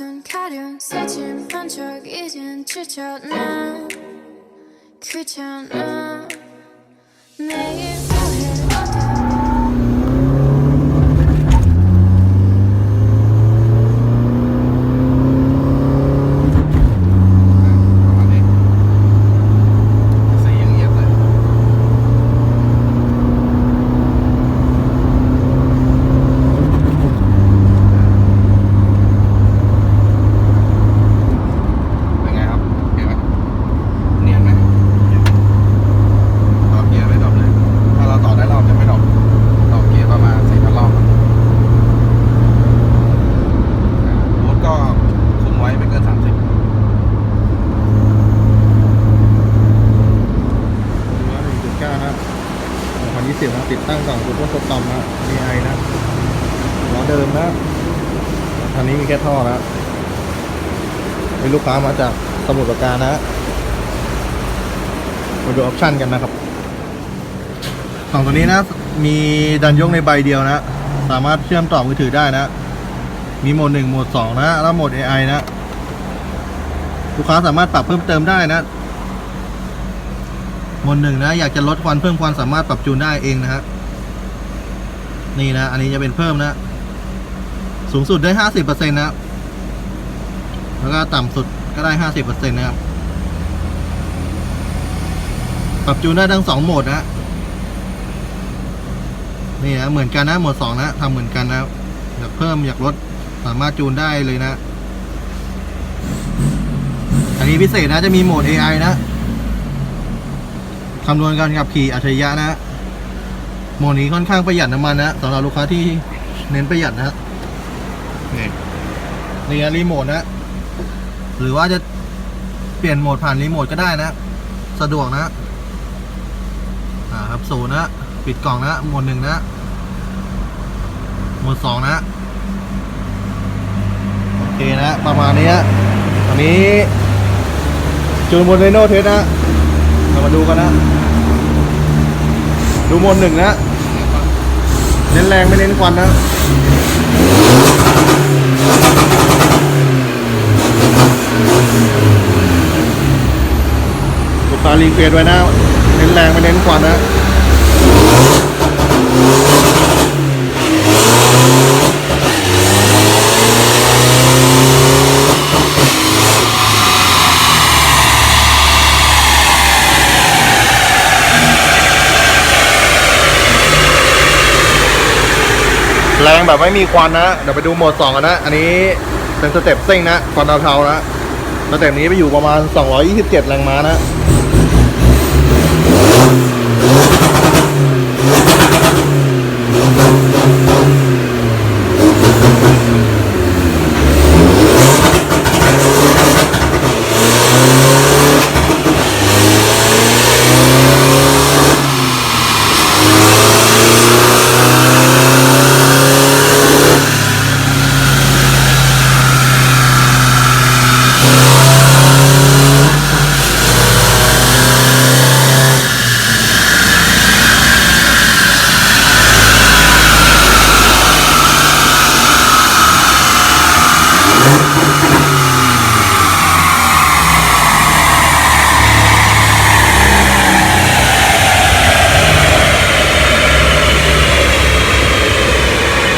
멈춘 가련 새침 한척 이젠 지쳐 나? 귀찮아. 2020นะติดตั้งกล่องซูตปอร์สต็อมนะ AI นะล้อเดิมนะทางนี้มีแค่ท่อนะ้วมีลูกค้ามาจากสมุทรปราการนะมาดูออปชั่นกันนะครับกล่องตัวนี้นะ มีดันยกในใบเดียวนะ สามารถเชื่อมต่อมือถือได้นะ มีโหมดหนึ่งโหมดสองนะ แล้วโหมด AI นะ ลูกค้าสามารถปรับเพิ่มเติมได้นะ หมวดหนึ่งนะอยากจะลดควันเพิ่มควันสามารถปรับจูนได้เองนะฮะนี่นะ อันนี้จะเป็นเพิ่มนะ สูงสุดได้ห้าสิบเปอร์เซ็นต์นะครับแล้วก็ต่ำสุดก็ได้ห้าสิบเปอร์เซ็นต์นะครับ ปรับจูนได้ทั้งสองโหมดนะนี่นะเหมือนกันนะโหมดสองนะทำเหมือนกันนะอยากเพิ่มอยากลดสามารถจูนได้เลยนะ อันนี้พิเศษนะจะมีโหมด AI นะ คำนวณการขับขี่อัจฉริยะนะโหมดนี้ค่อนข้างประหยัดน้ำมันนะสำหรับลูกค้าที่เน้นประหยัดนะนี่นี่รีโมทนะ หรือว่าจะเปลี่ยนโหมดผ่านรีโมทก็ได้นะ สะดวกนะอ่าครับศูนย์นะปิดกล่องนะโหมดหนึ่งนะโหมดสองนะโอเคนะ ประมาณนี้นะอันนี้จูนบนเรโน่เทสนะ เรามาดูกันนะ ดูโมดหนึ่งนะเน้นแรงไม่เน้นควันนะลูกค้ารีเควสไว้นะ เน้นแรงไม่เน้นควันนะ แรงแบบไม่มีควันนะ เดี๋ยวไปดูโหมดสองกันนะ อันนี้เป็นสเต็ปซิ่งนะควันเทาๆนะสเต็ปนี้ไปอยู่ประมาณ 227 แรงม้านะ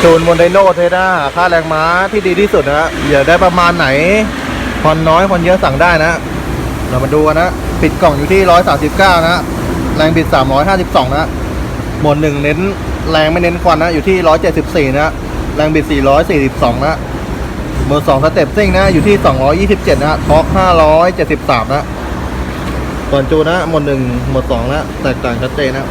จูนบนไดโนเทด้าค่าแรงม้าที่ดีที่สุดนะอย่าได้ประมาณไหนควนน้อยควนเยอะสั่งได้นะ เรามาดูกันนะ ปิดกล่องอยู่ที่139นะ แรงบิด352นะหมวดหนึ่งเน้นแรงไม่เน้นควันนะ อยู่ที่174นะแรงบิด442นะหมวด2สเต็ปซิ่งนะ อยู่ที่227นะท็อร์ก573นะส่วนจูนนะหมวดหนึ่งหมวดสองนะแตกต่างชัดเจนนะ